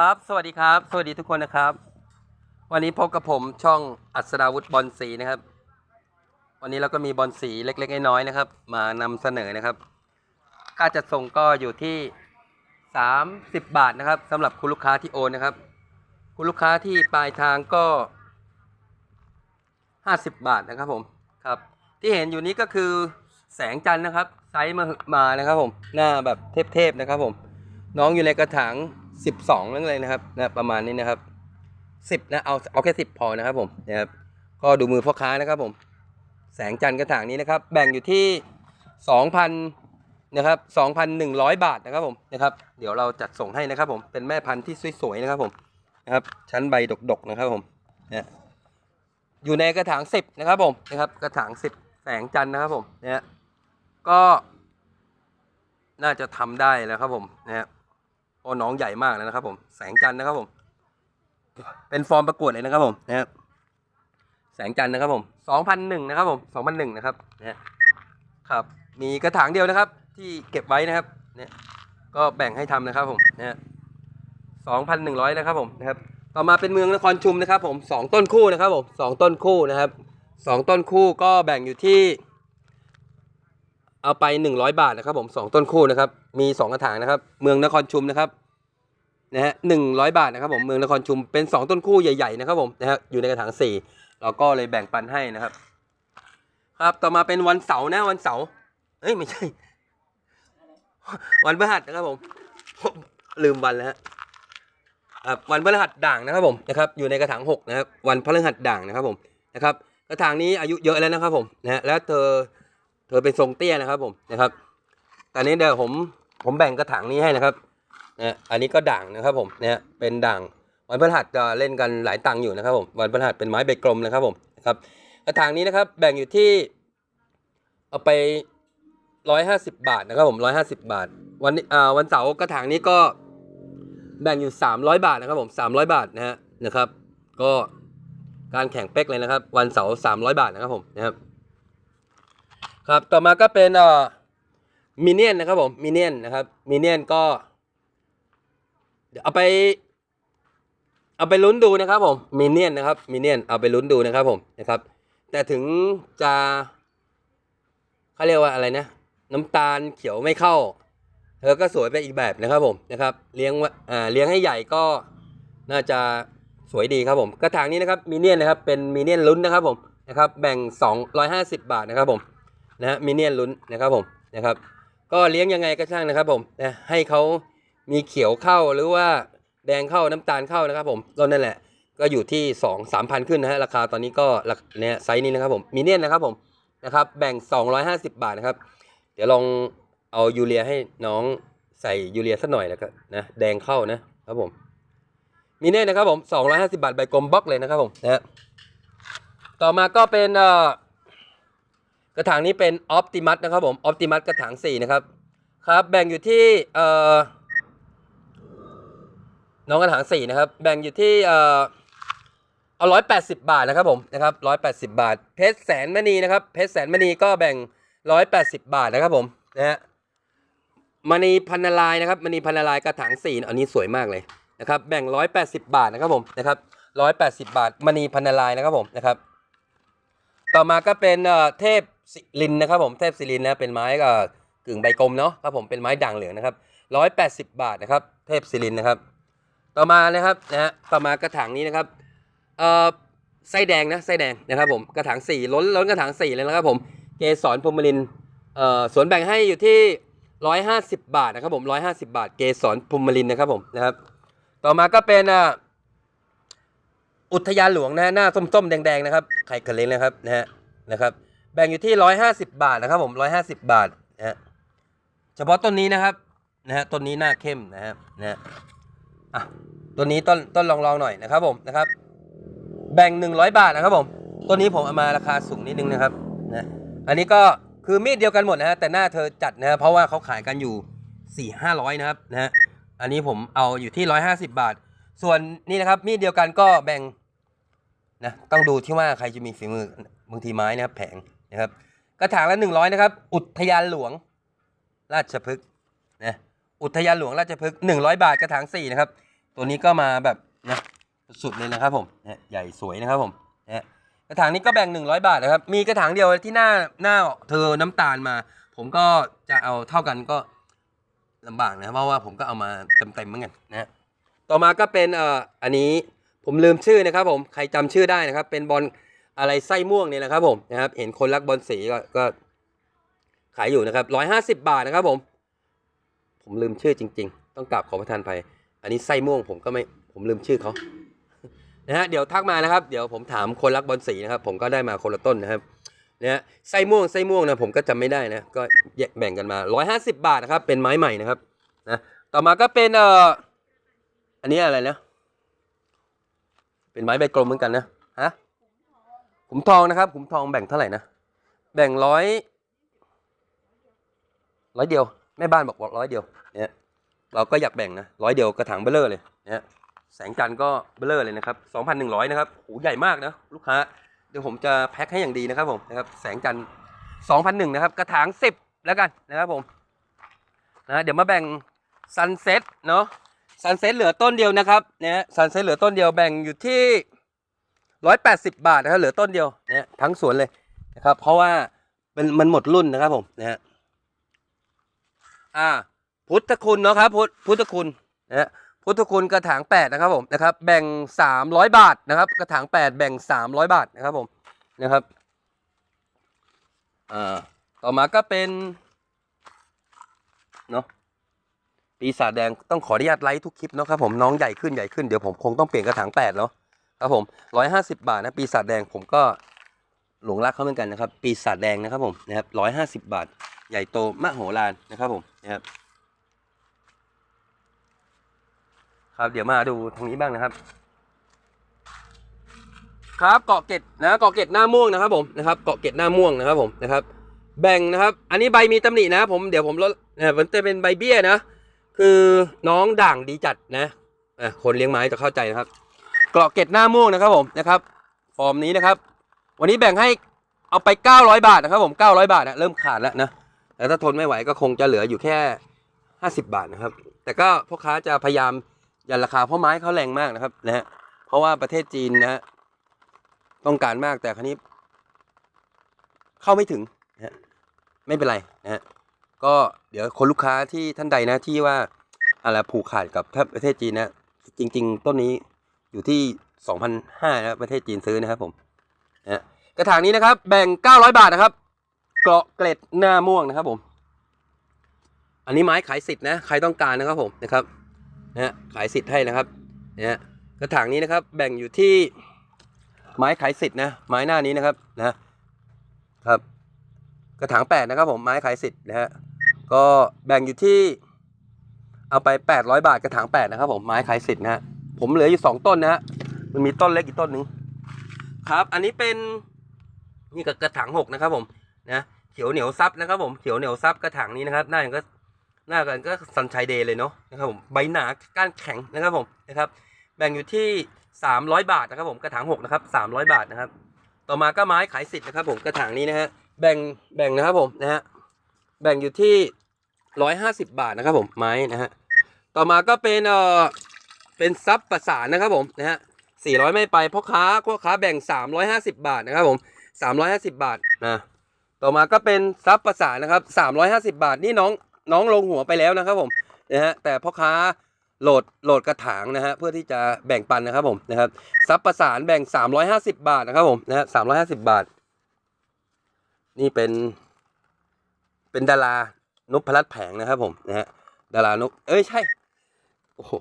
ครับ สวัสดีครับ สวัสดีทุกคนนะครับ วันนี้พบกับผมช่องอัศดาวุฒิบอลสีนะครับ วันนี้เราก็มีบอลสีเล็กๆน้อยๆนะครับ มานำเสนอนะครับ ค่าจัดส่งก็อยู่ที่ 30 บาทนะครับสำหรับคุณลูกค้าที่โอนนะครับ คุณลูกค้าที่ปลายทางก็ 50 บาทนะครับผมครับ ที่เห็นอยู่นี้ก็คือแสงจันทร์นะครับ ไซส์มามานะครับผม หน้าแบบเทพๆนะครับผม น้องอยู่ในกระถาง 12นั่นเลยนะครับนะประมาณนี้นะครับ10นะเอาเอาแค่10พอนะครับผมนะครับก็ดูมือพ่อค้านะครับผม แสงจันทร์กระถางนี้นะครับ แบ่งอยู่ที่2,000นนะครับ2,100บาทนะครับผมนะครับเดี๋ยวเราจัดส่งให้นะครับผมเป็นแม่พันธุ์ที่สวยๆนะครับผมนะครับชั้นใบดกๆนะครับผมนะอยู่ในกระถาง10นะครับผมนะครับกระถาง10แสงจันทร์นะครับผมนะฮะก็น่าจะทำได้แล้วครับผมนะฮะโอ้น้องใหญ่มากเลยนะครับ ผม แสงจันทร์นะครับผม เป็นฟอร์มประกวดเลยนะครับผมนะครับแสงจันทร์นะครับผม2001นหนึ่งนะครับผม2001นหนึ่งนะครับนะฮะครับ มีกระถางเดียวนะครับ ที่เก็บไว้นะครับ เนี่ย ก็แบ่งให้ทำนะครับผมนะฮะ2,100นะครับผมนะครับ ต่อมาเป็นเมืองนครชุมนะครับ ผมสองต้นคู่นะครับผมสองต้นคู่นะครับสองต้นคู่ก็แบ่งอยู่ที่ เอาไป 100 บาทนะครับผมสองต้นคู่นะครับ มี 2 กระถางนะครับ เมืองนครชุมนะครับนะฮะหนึ่งร้อยบาทนะครับผมเมืองนครชุมเป็น 2 ต้นคู่ใหญ่ๆนะครับผมนะฮะอยู่ในกระถาง4เราก็เลยแบ่งปันให้นะครับ ครับต่อมาเป็นวันเสาร์นะวันเสาร์เอ้ยไม่ใช่ วันพฤหัสนะครับผมลืมวันแล้วฮะครับวันพฤหัสด่างนะครับผมนะครับอยู่ในกระถาง6นะครับวันพฤหัสด่างนะครับผมนะครับกระถางนี้อายุเยอะแล้วนะครับผมนะฮะแล้วเธอ เธอเป็นทรงเตี้ยนะครับผมนะครับตอนนี้เดี๋ยวผมผมแบ่งกระถางนี้ให้นะครับนะอันนี้ก็ด่างนะครับผมเนะฮะเป็นด่างวันพฤหัสจะเล่นกันหลายตังอยู่นะครับผมวันพฤหัสเป็นไม้ใบกลมนะครับผมนะครับกระถางนี้นะครับแบ่งอยู่ที่เอาไปร้อยห้าสิบบาทนะครับผมร้อยห้าสิบบาท วันนี้อ่าวันเสาร์กระถางนี้ก็แบ่งอยู่สามร้อยบาทนะครับผมสามร้อยบาทนะฮะนะครับ ก็การแข่งเป๊กเลยนะครับ วันเสาร์สามร้อยบาทนะครับผมนะครับ ครับต่อมาก็เป็นเอ่อมินเนียนนะครับผมมินเนียนนะครับมินเนียนก็เดี๋ยวเอาไป เอาไปลุ้นดูนะครับผมมินเนียนนะครับมินเนียนเอาไปลุ้นดูนะครับผมนะครับ แต่ถึงจะเขาเรียกว่าอะไรนะ น้ำตาลเขียวไม่เข้าเธอก็สวยไปอีกแบบนะครับผมนะครับเลี้ยงอ่าเลี้ยงให้ใหญ่ก็น่าจะสวยดีครับผมกระถางนี้นะครับมินเนียนนะครับเป็นมินเนียนลุ้นนะครับผมนะครับแบ่ง 250 บาทนะครับผม นะฮะมิเนียนลุ้นนะครับผมนะครับ ก็เลี้ยงยังไงก็ช่างนะครับผมนะให้เขามีเขียวเข้าหรือว่าแดงเข้าน้ำตาลเข้านะครับผมก็นั่นแหละก็อยู่ที่สองสามพันขึ้นนะฮะราคาตอนนี้ก็เนี่ยไซส์นี้นะครับผมมิเนียนนะครับผมนะครับแบ่ง 250 บาทนะครับ เดี๋ยวลองเอายูเรียให้น้องใส่ยูเรียสักหน่อยแล้วก็นะแดงเข้านะครับผมมิเนียนนะครับผม 250 บาทใบกลมบล็อกเลยนะครับผมนะฮะต่อมาก็เป็นเอ่อ กระถางนี้เป็นออ t ติมัสนะครับผมออ t ติมัสกระถาง4นะครับครับแบ่งอยู่ที่เอ่อน้องกระถาง4นะครับแบ่งอยู่ที่เอ่อเอาร้อยแปดสิบบาทนะครับผมนะครับร้อยแปดสิบบาท เพชรแสนมณีนะครับเพชรแสนมณีก็แบ่งร้อยแปดสิบบาทนะครับผมนะฮะมณีพันนาลายนะครับมณีพันนาลายกระถาง4อันนี้สวยมากเลยนะครับแบ่งร้อยแปดสิบบาทนะครับผมนะครับร้อยแปดสิบบาทมณีพันนาลายนะครับผมนะครับ ต่อมาก็เป็นเทพศิลินนะครับผมเทพศิลินนะเป็นไม้ก็กึ่งใบกลมเนาะครับผมเป็นไม้ด่างเหลืองนะครับร้อยแปดสิบบาทนะครับ เทพศิลินนะครับ ต่อมานะครับนะฮะต่อมากระถางนี้นะครับเอ่อไส้แดงนะไส้แดงนะครับผมกระถางสี่ล้นล้นกระถางสี่เลยนะครับผมเกสรพรมลินเอ่อสวนแบ่งให้อยู่ที่ร้อยห้าสิบบาทนะครับผมร้อยห้าสิบบาท เกสรพรมลินนะครับผมนะครับ ต่อมาก็เป็นอ่า อุทยานหลวงนะฮะหน้าส้มๆแดงๆนะครับไข่เล็ดนะครับนะฮะนะครับแบ่งอยู่ที่ร้อยห้าสิบาทนะครับผมร้อยห้าสิบาทนะฮะเฉพาะต้นนี้นะครับนะฮะต้นนี้หน้าเข้มนะฮะนะฮะอะต้นนี้ต้นต้นลองๆหน่อยนะครับผมนะครับ แบ่งหนึ่งร้อยบาทนะครับผมต้นนี้ผมเอามาราคาสูงนิดนึงนะครับนะอันนี้ก็คือมีดเดียวกันหมดนะฮะแต่หน้าเธอจัดนะฮะเพราะว่าเขาขายกันอยู่สี่ห้าร้อยนะครับนะฮะอันนี้ผมเอาอยู่ที่ร้อยห้าสิบาท ส่วนนี่นะครับมีดเดียวกันก็แบ่ง นะต้องดูที่ว่าใครจะมีฝีมือบางทีไม้นะครับแผงนะครับกระถางละหนึ่งร้อยนะครับอุทยานหลวงราชพฤกษ์นะอุทยานหลวงราชพฤกษ์หนึ่งร้อยบาทกระถางสี่นะครับ ตัวนี้ก็มาแบบนะสุดเลยนะครับผมนะใหญ่สวยนะครับผมนะกระถางนี้ก็แบ่ง100บาทนะครับ มีกระถางเดียวที่หน้าหน้าเธอน้ำตาลมา ผมก็จะเอาเท่ากันก็ลำบากนะเพราะว่าผมก็เอามาเต็มๆเหมือนกันนะต่อมาก็เป็นเอ่ออันนี้ ผมลืมชื่อนะครับผมใครจำชื่อได้นะครับ เป็นบอลอะไรไส้ม่วงเนี่ยนะครับผมนะครับ เห็นคนรักบอลสีก็ก็ ขายอยู่นะครับร้อยห้าสิบบาทนะครับผม ผมลืมชื่อจริง ๆ ต้องกราบขอประทานภัย อันนี้ไส้ม่วงผมก็ไม่ผมลืมชื่อเขานะฮะเดี๋ยวทักมานะครับ เดี๋ยวผมถามคนรักบอลสีนะครับ ผมก็ได้มาคนละต้นนะครับนะฮะไส้ม่วงไส้ม่วงนะผมก็จำไม่ได้นะก็แยกแบ่งกันมาร้อยห้าสิบาทนะครับ เป็นไม้ใหม่นะครับนะต่อมาก็เป็นเอ่ออันนี้อะไรนะ เป็นไม้ใบกลมเหมือนกันนะฮะขุมทองนะครับขุมทองแบ่งเท่าไหร่นะแบ่งร้อยร้อยเดียวแม่บ้านบอกบอกร้อยเดียวเนี่ยเราก็อยากแบ่งนะร้อยเดียวกระถางเบลเลอร์เลยเนี่ยแสงจันทร์ก็เบลเลอร์เลยนะครับสองพันหนึ่งร้อยนะครับโหใหญ่มากนะลูกค้าเดี๋ยวผมจะแพ็คให้อย่างดีนะครับผมนะครับแสงจันทร์สองพันหนึ่งนะครับกระถางสิบแล้วกันนะครับผมนะเดี๋ยวมาแบ่งซันเซ็ตเนาะ ซันเซ็ตเหลือต้นเดียวนะครับเนี่ยซันเซ็ตเหลือต้นเดียวแบ่งอยู่ที่ร้อยแปดสิบบาทนะครับเหลือต้นเดียวเนี่ยทั้งสวนเลยนะครับ เพราะว่าเป็นมันหมดรุ่นนะครับผมนะฮะอ่า พุทธคุณเนาะครับ พุทพุทธคุณนะฮะพุทธคุณกระถางแปดนะครับผมนะครับ แบ่งสามร้อยบาทนะครับ กระถางแปดแบ่งสามร้อยบาทนะครับผมนะครับอ่าต่อมาก็เป็นเนาะ ปีศาจแดงต้องขออนุญาตไลค์ทุกคลิปเนาะครับผมน้องใหญ่ขึ้นใหญ่ขึ้นเดี๋ยวผมคงต้องเปลี่ยนกระถางแปดเนาะครับผมร้อยห้าสิบาทนะปีศาจแดงผมก็หลงรักเขาเหมือนกันนะครับ ปีศาจแดงนะครับผมนะครับร้อยห้าสิบาท ใหญ่โตมโหฬารนะครับผมนะครับครับเดี๋ยวมาดูทางนี้บ้างนะครับ ครับเกาะเกร็ดนะเกาะเกร็ดหน้าม่วงนะครับผมนะครับเกาะเกร็ดหน้าม่วงนะครับผมนะครับ แบ่งนะครับ อันนี้ใบมีตำหนินะผมเดี๋ยวผมลดเนี่ยมันจะเป็นใบเบี้ยนะ คือน้องด่างดีจัดนะอะคนเลี้ยงไม้จะเข้าใจนะครับเกราะเกล็ดหน้าม่วงนะครับผมนะครับ ฟอร์มนี้นะครับ วันนี้แบ่งให้เอาไป 900 บาทนะครับผม900 บาทนะเริ่มขาดแล้วนะแต่ถ้าทนไม่ไหวก็คงจะเหลืออยู่แค่ 50 บาทนะครับ แต่ก็พ่อค้าจะพยายามยันราคาเพราะไม้เขาแรงมากนะครับนะฮะเพราะว่าประเทศจีนนะฮะต้องการมากแต่ครั้นี้ เข้าไม่ถึงนะฮะไม่เป็นไรนะฮะ ก็เดี๋ยวคนลูกค้าที่ท่านใดนะที่ว่าอะไรผูกขาดกับประเทศจีนนะ จริง ๆ ต้นนี้อยู่ที่2,500นะประเทศจีนซื้อนะครับผมนะกระถางนี้นะครับ แบ่ง900บาทนะครับ เกาะเกล็ดหน้าม่วงนะครับผม อันนี้ไม้ขายสิทธิ์นะใครต้องการนะครับผมนะครับนะขายสิทธิ์ให้นะครับนะฮะกระถางนี้นะครับ แบ่งอยู่ที่ไม้ขายสิทธิ์นะไม้หน้านี้นะครับนะครับ กระถางแปดนะครับผมไม้ขายสิทธิ์นะฮะ ก็แบ่งอยู่ที่เอาไปแปดร้อยบาทกระถางแปดนะครับผมไม้ขายสิทธิ์นะฮะผมเหลืออยู่สองต้นนะฮะมันมีต้นเล็กอีกต้นหนึ่งครับ อันนี้เป็นนี่กับกระถางหกนะครับผมนะเขียวเหนียวซับนะครับผมเขียวเหนียวซับกระถางนี้นะครับ หน้าอย่างก็หน้ากันก็ซันชัยเดย์เลยเนาะนะครับผมใบหนาก้านแข็งนะครับผมนะครับ แบ่งอยู่ที่สามร้อยบาทนะครับผมกระถางหกนะครับสามร้อยบาทนะครับ ต่อมาก็ไม้ขายสิทธิ์นะครับผมกระถางนี้นะฮะแบ่งแบ่งนะครับผมนะฮะแบ่งอยู่ที่ ร้อยห้าสิบบาทนะครับผมไม้นะฮะต่อมาก็เป็นเอ่อเป็นซับประสานนะครับผมนะฮะสี่ร้อยไม่ไปพ่อค้าพ่อค้าแบ่งสามร้อยห้าสิบบาทนะครับผมสามร้อยห้าสิบบาทนะต่อมาก็เป็นซับประสานนะครับสามร้อยห้าสิบาทนี่น้องน้องลงหัวไปแล้วนะครับผมนะฮะแต่พ่อค้าโหลดโหลดกระถางนะฮะเพื่อที่จะแบ่งปันนะครับผมนะครับซับประสานแบ่ง 350 บาทนะครับผมนะฮะ350บาท นี่เป็นเป็นดารา นพพลัดแผงนะครับผมนะฮะดารานพเอ้ยใช่โอ้โห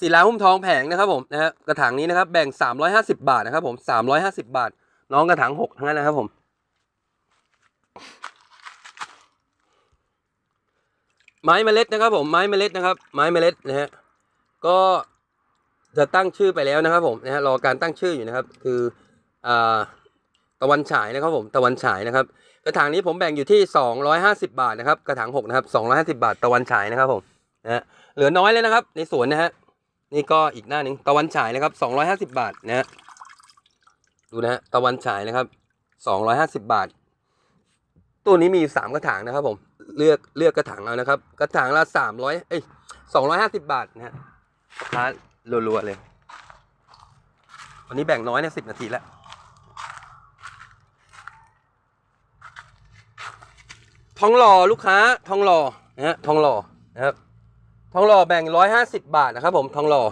ศิลาหุ้มทองแผงนะครับผมนะฮะกระถางนี้นะครับ แบ่ง 350 บาทนะครับผม 350 บาท น้องกระถางหกทั้งนั้นนะครับผมไม้เมล็ดนะครับผมไม้เมล็ดนะครับ ไม้เมล็ดนะฮะก็จะตั้งชื่อไปแล้วนะครับผมนะฮะรอการตั้งชื่ออยู่นะครับ คืออ่าตะวันฉายนะครับผมตะวันฉายนะครับ ระถางนี้ผมแบ่งอยู่ที่ 250 บาทนะครับกระถาง6นะครับ 250 บาทตะวันฉายนะครับผมนะเหลือน้อยเลยนะครับ ในสวนนะฮะนี่ก็อีกหน้าหนึ่งตะวันฉายนะครับ 250 บาทนะฮะดูนะฮะตะวันฉายนะครับ 250 บาท ตัวนี้มีอยู่สามกระถางนะครับผมเลือกเลือกกระถางเอานะครับ กระถางละ 300เอ้ย250 บาทนะฮะลูกค้ารัวๆเลยวันนี้แบ่งน้อยเนี่ยสิบนาทีแล้ว ทองหล่อลูกค้าทองหล่อนะฮะทองหล่อนะครับทองหล่อแบ่งร้อยห้าสิบบาทนะครับ ผมทองหล่อ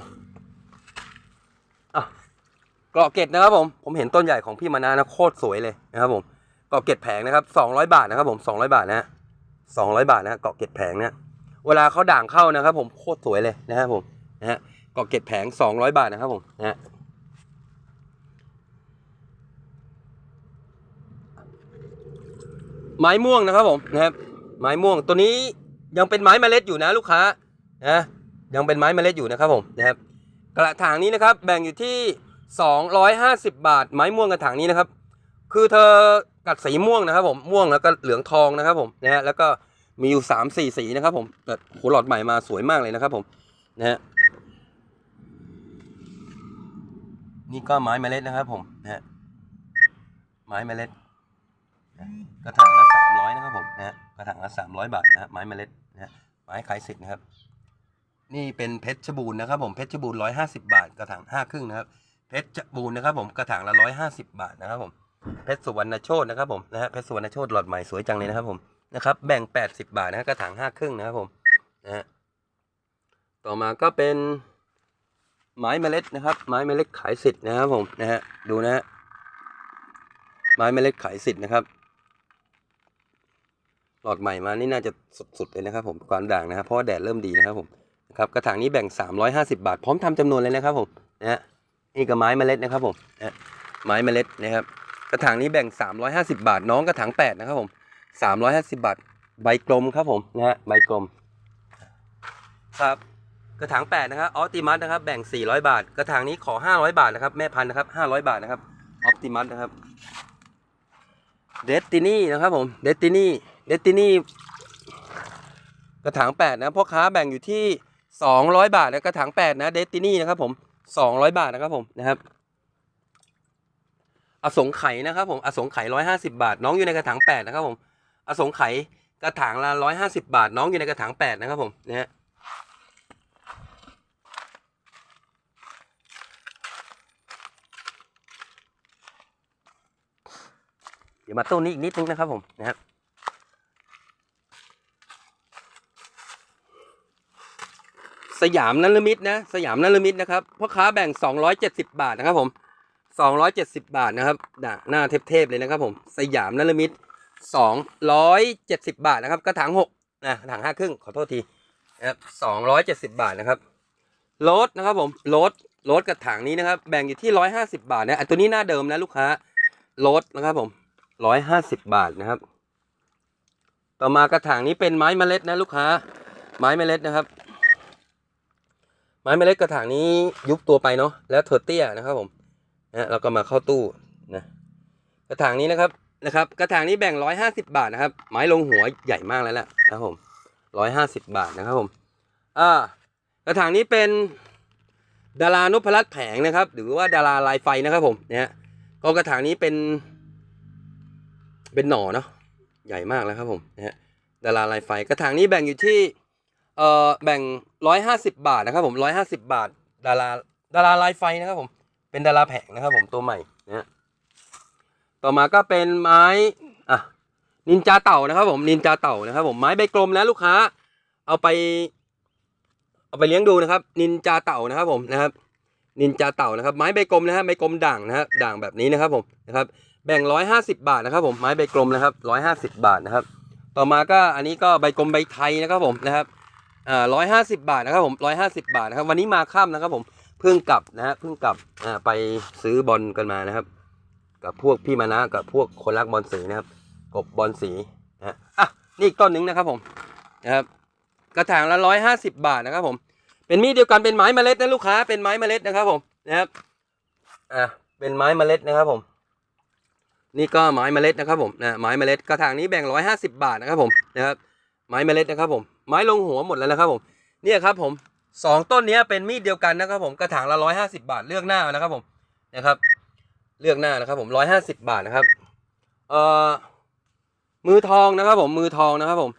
อะเกาะเกตนะครับ ผมผมเห็นต้นใหญ่ของพี่มานานะโคตรสวยเลยนะครับ ผมเกาะเกตแผงนะครับสองร้อยบาทนะครับ ผมสองร้อยบาทนะฮะสองร้อยบาทนะฮะเกาะเกตแผงนะเวลาเขาด่างเข้านะครับ ผมโคตรสวยเลยนะครับผมนะฮะเกาะเกตแผงสองร้อยบาทนะครับผมนะฮะ ไม้ม่วงนะครับผมนะครับ ไม้ม่วงตัวนี้ยังเป็นไม้เมล็ดอยู่นะลูกค้านะยังเป็นไม้เมล็ดอยู่นะครับผมนะครับกระถางนี้นะครับแบ่งอยู่ที่ 250 บาท ไม้ม่วงกระถางนี้นะครับ คือเธอกัดสีม่วงนะครับ ผมม่วงแล้วก็เหลืองทองนะครับผมนะฮะแล้วก็มีอยู่ 3 4 สีนะครับ ผมแต่หัวหลอดใหม่มาสวยมากเลยนะครับ ผมนะฮะนี่ก็ไม้เมล็ดนะครับ ผมนะฮะไม้เมล็ด กระถางละสามร้อยนะครับผมนะฮะกระถางละสามร้อยบาทนะฮะไม้เมล็ดนะฮะไม้ขายสิทธิ์นะครับ นี่เป็นเพชรบูรณ์นะครับผมเพชรบูรณ์ร้อยห้าสิบาท กระถางห้าครึ่งนะครับเพชรบูรณ์นะครับผมกระถางละร้อยห้าสิบาทนะครับผมเพชรสุวรรณโชตนะครับผมนะฮะเพชรสุวรรณโชตหลอดใหม่สวยจังเลยนะครับผมนะครับแบ่งแปดสิบาทนะฮะกระถางห้าครึ่งนะครับผมนะฮะต่อมาก็เป็นไม้เมล็ดนะครับ ไม้เมล็ดขายสิทธิ์นะครับผมนะฮะดูนะฮะไม้เมล็ดขายสิทธิ์นะครับ หลอดใหม่มานี่น่าจะสุดๆเลยนะครับผมความด่างนะครับเพราะแดดเริ่มดีนะครับผมครับกระถางนี้แบ่ง 350 บาท พร้อมทำจำนวนเลยนะครับผมนะฮะนี่ก็ไม้เมล็ดนะครับผมนะฮะไม้เมล็ดนะครับ กระถางนี้แบ่ง 350 บาท น้องกระถาง8นะครับผม350 บาท ใบกลมครับผมนะฮะใบกลมครับกระถาง8นะครับออติมัสนะครับแบ่ง 400 บาท กระถางนี้ขอ 500 บาทนะครับแม่พันธุ์นะครับ500 บาทนะครับออติมัสนะครับเดสตินี่นะครับผมเดสตินี่ เดสตินี่กระถางแปดนะพ่อค้าแบ่งอยู่ที่สองร้อยบาทนะกระถางแปดนะเดสตินี่นะครับผมสองร้อยบาทนะครับผมนะครับอสงไข่นะครับผมอสงไข่ร้อยห้าสิบาท น้องอยู่ในกระถางแปดนะครับผมอสงไข่กระถางละร้อยห้าสิบาท น้องอยู่ในกระถางแปดนะครับผมนะฮะเดี๋ยวมาต้นนี้อีกนิดนึงนะครับผมนะครับ สยามนัลมิตนะ สยามนัลมิตนะครับพ่อค้าแบ่ง 270 บาทนะครับผม270 บาทนะครับหน้าเทพๆเลยนะครับผมสยามนัลมิต270 บาทนะครับกระถาง6นะกระถางห้าครึ่งขอโทษทีนะครับ270 บาทนะครับรสนะครับผมรสโรสกระถางนี้นะครับแบ่งอยู่ที่ 150 บาทนะอันตัวนี้หน้าเดิมนะลูกค้ารสนะครับผม 150 บาทนะครับ ต่อมากระถางนี้เป็นไม้เมล็ดนะลูกค้าไม้เมล็ดนะครับ ไม้เมล็ดกระถางนี้ยุบตัวไปเนาะแล้วเธอเตี้ยนะครับผมนะเราก็มาเข้าตู้นะกระถางนี้นะครับนะครับ กระถางนี้แบ่งร้อยห้าสิบาทนะครับ ไม้ลงหัวใหญ่มากแล้วแหละนะครับผมร้อยห้าสิบาทนะครับผมอ่ากระถางนี้เป็นดารานพรัตน์แผงนะครับ หรือว่าดาราลายไฟนะครับผมเนะฮะก็กระถางนี้เป็น เป็นหน่อเนาะใหญ่มากแล้วครับผมนะฮะดาราลายไฟกระถางนี้แบ่งอยู่ที่ เอ่อแบ่งร้อยห้าสิบบาทนะครับผมร้อยห้าสิบบาท ดาราดาราลายไฟนะครับผมเป็นดาราแผงนะครับผมตัวใหม่นะฮะต่อมาก็เป็นไม้อะนินจาเต่านะครับผมนินจาเต่านะครับผมไม้ใบกลมนะลูกค้า เอาไป เอาไปเลี้ยงดูนะครับ นินจาเต่านะครับผมนะครับ นินจาเต่านะครับ ไม้ใบกลมนะฮะใบกลมด่างนะฮะด่างแบบนี้นะครับผมนะครับแบ่งร้อยห้าสิบบาทนะครับผมไม้ใบกลมนะครับร้อยห้าสิบบาทนะครับ ต่อมาก็อันนี้ก็ใบกลมใบไทยนะครับผมนะครับ อ่าร้อยห้าสิบาทนะครับผมร้อยห้าสิบาทนะครับวันนี้มาค่ำนะครับผมเพิ่งกลับนะฮะเพิ่งกลับอ่าไปซื้อบอลกันมานะครับ กับพวกพี่มานะกับพวกคนรักบอลสีนะครับ กบบอลสีนะฮะอะนี่อีกต้นหนึ่งนะครับผมนะครับกระถางละร้อยห้าสิบบาทนะครับผม เป็นมีดเดียวกันเป็นไม้เมล็ดนะลูกค้าเป็นไม้เมล็ดนะครับผมนะครับอะเป็นไม้เมล็ดนะครับผม นี่ก็ไม้เมล็ดนะครับผมนะไม้เมล็ดกระถางนี้แบ่งร้อยห้าสิบาทนะครับผมนะครับไม้เมล็ดนะครับผม ไม้ลงหัวหมดแล้วนะครับผมเนี่ยครับผมสองต้นนี้เป็นมีดเดียวกันนะครับผมกระถางละร้อยห้าสิบาทเลือกหน้านะครับผมนะครับเลือกหน้านะครับผมร้อยห้าสิบาทนะครับเอ่อมือทองนะครับผมมือทองนะครับผม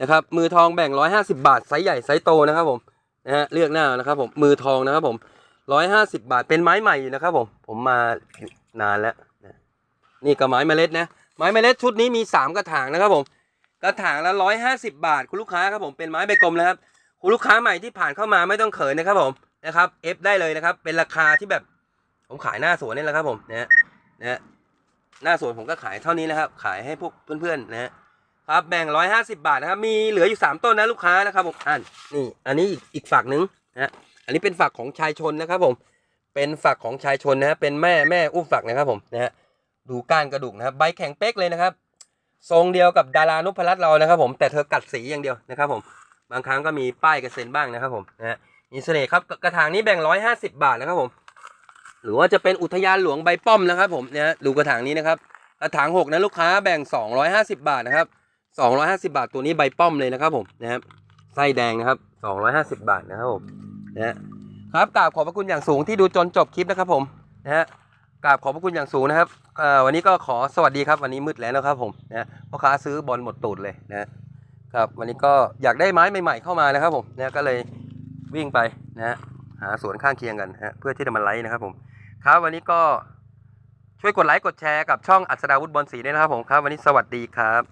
นะครับมือทองแบ่งร้อยห้าสิบาทไซส์ใหญ่ไซส์โตนะครับผมนะฮะเลือกหน้านะครับผมมือทองนะครับผมร้อยห้าสิบาทเป็นไม้ใหม่อยู่นะครับผมผมมานานแล้วนะนี่ก็ไม้เมล็ดนะไม้เมล็ดชุดนี้มีสามกระถางนะครับผม กระถางละร้อยห้าสิบบาท คุณลูกค้าครับผมเป็นไม้ใบกลมนะครับคุณลูกค้าใหม่ที่ผ่านเข้ามาไม่ต้องเขินนะครับผมนะครับเอฟได้เลยนะครับ เป็นราคาที่แบบผมขายหน้าสวนนี่แหละครับผมนะนะฮะหน้าสวนผมก็ขายเท่านี้นะครับ ขายให้พวกเพื่อนๆนะฮะครับแบ่งร้อยห้าสิบาทนะครับ มีเหลืออยู่สามต้นนะลูกค้านะครับผมอันนี่ อันนี้อีกอีกฝักหนึ่งนะฮะอันนี้เป็นฝักของชายชนนะครับผม เป็นฝักของชายชนนะฮะเป็นแม่แม่อุ้มฝักนะครับผมนะฮะดูก้านกระดูกนะครับ ใบแข็งเป๊กเลยนะครับ ทรงเดียวกับดารานุพรัตน์เรานะครับ ผมแต่เธอกัดสีอย่างเดียวนะครับ ผมบางครั้งก็มีป้ายกระเซ็นบ้างนะครับ ผมนะฮะมีเสน่ห์ครับกระถางนี้แบ่งร้อยห้าสิบบาทนะครับผม หรือว่าจะเป็นอุทยานหลวงใบป้อมนะครับ ผมเนี่ยดูกระถางนี้นะครับกระถางหกนะลูกค้าแบ่ง250บาทนะครับ250บาทตัวนี้ใบป้อมเลยนะครับ ผมนะครับไส้แดงนะครับ250บาทนะครับผมนะฮะครับกราบขอบพระคุณอย่างสูงที่ดูจนจบคลิปนะครับผมนะฮะ กราบขอบพระคุณอย่างสูงนะครับวันนี้ก็ขอสวัสดีครับวันนี้มืดแล้วนะครับผมนะพ่อค้าซื้อบอลหมดตูดเลยนะครับวันนี้ก็อยากได้ไม้ใหม่ๆเข้ามานะครับผมนะก็เลยวิ่งไปนะหาสวนข้างเคียงกันนะฮะเพื่อที่จะมาไลฟ์นะครับผมครับวันนี้ก็ช่วยกดไลค์กดแชร์กับช่องอัศดาวุฒิบอลสีด้วยนะครับผมครับ วันนี้สวัสดีครับ